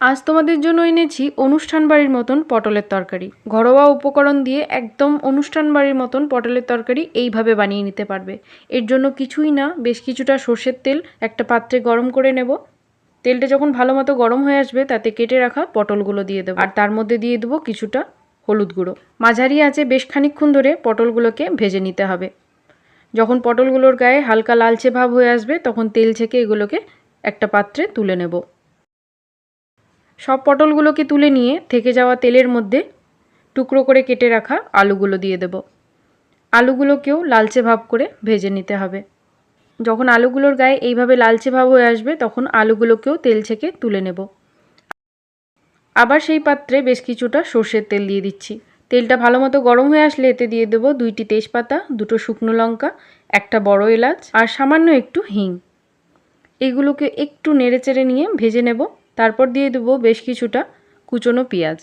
আজ তোমাদের জন্য এনেছি অনুষ্ঠান বাড়ির মতন পটলের তরকারি। ঘরোয়া উপকরণ দিয়ে একদম অনুষ্ঠান বাড়ির মতন পটলের তরকারি এইভাবে বানিয়ে নিতে পারবে। এর জন্য কিছুই না, বেশ কিছুটা সর্ষের তেল, একটা পাত্রে গরম করে নেব। তেলটা যখন ভালো মতো গরম হয়ে আসবে, তাতে কেটে রাখা পটলগুলো দিয়ে দেবো। আর তার মধ্যে দিয়ে দেবো কিছুটা হলুদ গুঁড়ো। মাঝারি আছে বেশ খানিকক্ষণ ধরে পটলগুলোকে ভেজে নিতে হবে। যখন পটলগুলোর গায়ে হালকা লালচে ভাব হয়ে আসবে, তখন তেল ছেঁকে এগুলোকে একটা পাত্রে তুলে নেব। সব পটলগুলোকে তুলে নিয়ে থেকে যাওয়া তেলের মধ্যে টুকরো করে কেটে রাখা আলুগুলো দিয়ে দেব। আলুগুলোকেও লালচে ভাব করে ভেজে নিতে হবে। যখন আলুগুলোর গায়ে এইভাবে লালচে ভাব হয়ে আসবে, তখন আলুগুলোকেও তেল ছেঁকে তুলে নেব। আবার সেই পাত্রে বেশ কিছুটা সর্ষের তেল দিয়ে দিচ্ছি। তেলটা ভালো মতো গরম হয়ে আসলে এতে দিয়ে দেবো দুইটি তেজপাতা, দুটো শুকনো লঙ্কা, একটা বড় এলাচ আর সামান্য একটু হিং। এগুলোকে একটু নেড়েচেড়ে নিয়ে ভেজে নেব। তারপর দিয়ে দেবো বেশ কিছুটা কুচনো পেঁয়াজ।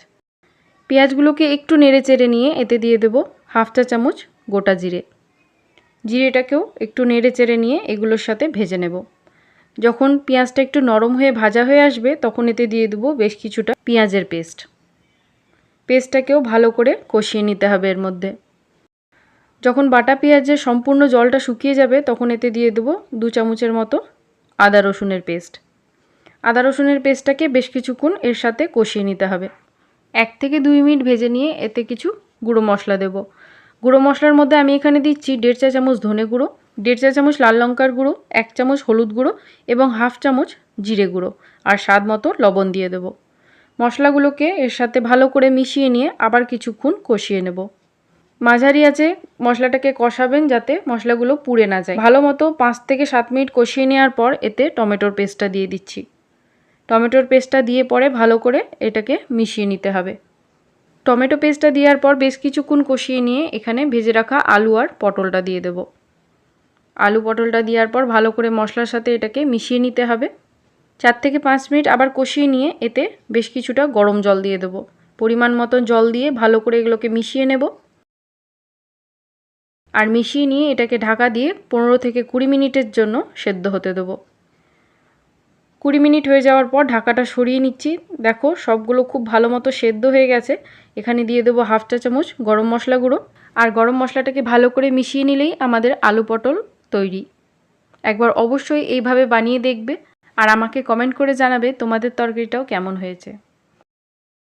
পেঁয়াজগুলোকে একটু নেড়েচেড়ে নিয়ে এতে দিয়ে দেবো হাফ চা চামচ গোটা জিরে। জিরেটাকেও একটু নেড়ে চেড়ে নিয়ে এগুলোর সাথে ভেজে নেব। যখন পেঁয়াজটা একটু নরম হয়ে ভাজা হয়ে আসবে, তখন এতে দিয়ে দেবো বেশ কিছুটা পেঁয়াজের পেস্ট। পেস্টটাকেও ভালো করে কষিয়ে নিতে হবে এর মধ্যে। যখন বাটা পেঁয়াজের সম্পূর্ণ জলটা শুকিয়ে যাবে, তখন এতে দিয়ে দেবো দু চামচের মতো আদা রসুনের পেস্ট। আদা রসুনের পেস্টটাকে বেশ কিছুক্ষণ এর সাথে কষিয়ে নিতে হবে। এক থেকে দুই মিনিট ভেজে নিয়ে এতে কিছু গুঁড়ো মশলা দেব। গুঁড়ো মশলার মধ্যে আমি এখানে দিচ্ছি দেড় চা চামচ ধনে গুঁড়ো, দেড় চা চামচ লাল লঙ্কার গুঁড়ো, এক চামচ হলুদ গুঁড়ো এবং হাফ চামচ জিরে গুঁড়ো আর স্বাদ মতো লবণ দিয়ে দেবো। মশলাগুলোকে এর সাথে ভালো করে মিশিয়ে নিয়ে আবার কিছুক্ষণ কষিয়ে নেব। মাঝারি আছে মশলাটাকে কষাবেন যাতে মশলাগুলো পুড়ে না যায়। ভালো মতো পাঁচ থেকে সাত মিনিট কষিয়ে নেওয়ার পর এতে টমেটোর পেস্টটা দিয়ে দিচ্ছি। টমেটোর পেস্টটা দিয়ে পরে ভালো করে এটাকে মিশিয়ে নিতে হবে। টমেটো পেস্টটা দেওয়ার পর বেশ কিছুক্ষণ কষিয়ে নিয়ে এখানে ভেজে রাখা আলু আর পটলটা দিয়ে দেব। আলু পটলটা দেওয়ার পর ভালো করে মশলার সাথে এটাকে মিশিয়ে নিতে হবে। চার থেকে পাঁচ মিনিট আবার কষিয়ে নিয়ে এতে বেশ কিছুটা গরম জল দিয়ে দেবো। পরিমাণ মতো জল দিয়ে ভালো করে এগুলোকে মিশিয়ে নেব। আর মিশিয়ে নিয়ে এটাকে ঢাকা দিয়ে পনেরো থেকে কুড়ি মিনিটের জন্য সেদ্ধ হতে দেবো। কুড়ি মিনিট হয়ে যাওয়ার পর ঢাকাটা সরিয়ে নিচ্ছি। দেখো, সবগুলো খুব ভালো মতো সেদ্ধ হয়ে গেছে। এখানে দিয়ে দেবো হাফ চা চামচ গরম মশলা গুঁড়ো। আর গরম মশলাটাকে ভালো করে মিশিয়ে নিলেই আমাদের আলু পটল তৈরি। একবার অবশ্যই এইভাবে বানিয়ে দেখবে। আর আমাকে কমেন্ট করে জানাবে তোমাদের তরকারিটাও কেমন হয়েছে।